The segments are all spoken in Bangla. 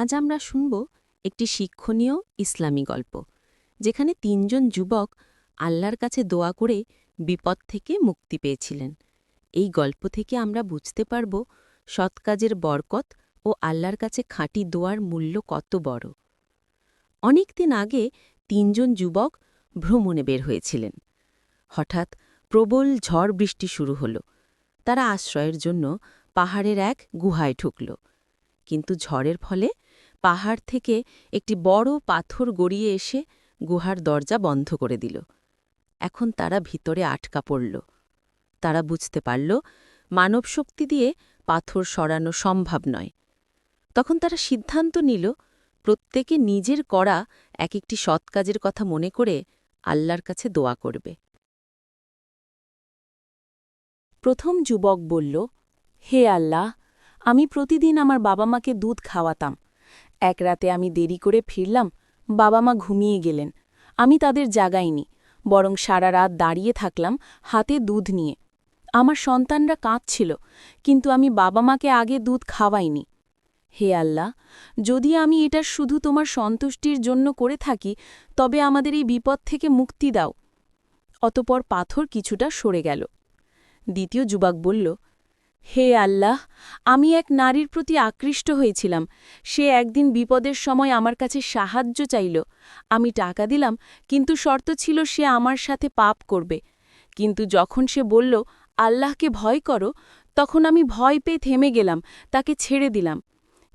আজ আমরা শুনব একটি শিক্ষণীয় ইসলামী গল্প, যেখানে তিনজন যুবক আল্লাহর কাছে দোয়া করে বিপদ থেকে মুক্তি পেয়েছিলেন। এই গল্প থেকে আমরা বুঝতে পারব সৎ কাজের বরকত ও আল্লাহর কাছে খাঁটি দোয়ার মূল্য কত বড়। অনেক দিন আগে তিনজন যুবক ভ্রমণে বের হয়েছিলেন। হঠাৎ প্রবল ঝড় বৃষ্টি শুরু হল। তারা আশ্রয়ের জন্য পাহাড়ের এক গুহায় ঢুকল। কিন্তু ঝড়ের ফলে পাহাড় থেকে একটি বড় পাথর গড়িয়ে এসে গুহার দরজা বন্ধ করে দিল। এখন তারা ভিতরে আটকা পড়ল। তারা বুঝতে পারল মানব শক্তি দিয়ে পাথর সরানো সম্ভব নয়। তখন তারা সিদ্ধান্ত নিল, প্রত্যেকে নিজের করা এক একটি সৎ কাজের কথা মনে করে আল্লাহর কাছে দোয়া করবে। প্রথম যুবক বলল, হে আল্লাহ, আমি প্রতিদিন আমার বাবা মাকে দুধ খাওয়াতাম। এক রাতে আমি দেরি করে ফিরলাম বাবা মা ঘুমিয়ে গেলেন। আমি তাদের জাগাইনি, বরং সারা রাত দাঁড়িয়ে থাকলাম হাতে দুধ নিয়ে। আমার সন্তানরা কাঁদছিল, কিন্তু আমি বাবা মাকে আগে দুধ খাওয়াইনি। হে আল্লাহ, যদি আমি এটা শুধু তোমার সন্তুষ্টির জন্য করে থাকি, তবে আমাদের এই বিপদ থেকে মুক্তি দাও। অতপর পাথর কিছুটা সরে গেল। দ্বিতীয় যুবক বলল হে আল্লাহ, আমি এক নারীর প্রতি আকৃষ্ট হয়েছিলাম। সে একদিন বিপদের সময় আমার কাছে সাহায্য চাইল। আমি টাকা দিলাম, কিন্তু শর্ত ছিল সে আমার সাথে পাপ করবে। কিন্তু যখন সে বলল, আল্লাহকে ভয় করো তখন আমি ভয় পেয়ে থেমে গেলাম, তাকে ছেড়ে দিলাম।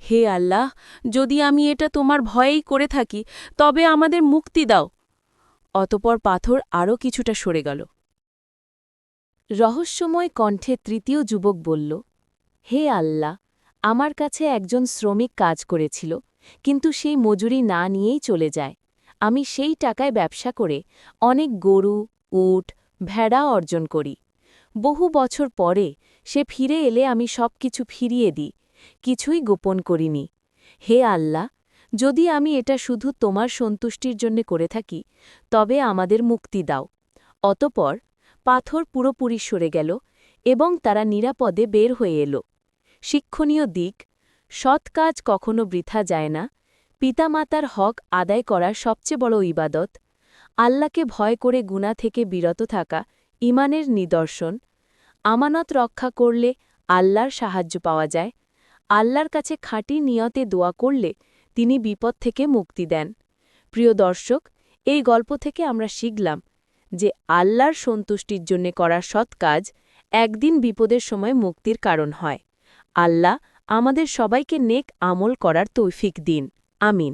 হে আল্লাহ, যদি আমি এটা তোমার ভয়েই করে থাকি, তবে আমাদের মুক্তি দাও। অতপর পাথর আরও কিছুটা সরে গেল। রহস্যময় কণ্ঠে তৃতীয় যুবক বলল, হে আল্লাহ, আমার কাছে একজন শ্রমিক কাজ করেছিল, কিন্তু সেই মজুরি না নিয়েই চলে যায়। আমি সেই টাকায় ব্যবসা করে অনেক গরু, উট, ভেড়া অর্জন করি। বহু বছর পরে সে ফিরে এলে আমি সব কিছু ফিরিয়ে দিই, কিছুই গোপন করিনি। হে আল্লাহ, যদি আমি এটা শুধু তোমার সন্তুষ্টির জন্য করে থাকি, তবে আমাদের মুক্তি দাও। অতপর পাথর পুরোপুরি সরে গেল এবং তারা নিরাপদে বের হয়ে এলো। শিক্ষণীয় দিক, সৎ কাজ কখনো বৃথা যায় না। পিতামাতার হক আদায় করা সবচেয়ে বড় ইবাদত, আল্লাহকে ভয় করে গুণা থেকে বিরত থাকা ইমানের নিদর্শন। আমানত রক্ষা করলে আল্লাহর সাহায্য পাওয়া যায়। আল্লাহর কাছে খাঁটি নিয়তে দোয়া করলে তিনি বিপদ থেকে মুক্তি দেন। প্রিয় দর্শক, এই গল্প থেকে আমরা শিখলাম যে আল্লাহর সন্তুষ্টির জন্যে করা সৎ কাজ একদিন বিপদের সময় মুক্তির কারণ হয়। আল্লাহ আমাদের সবাইকে নেক আমল করার তৌফিক দিন। আমিন।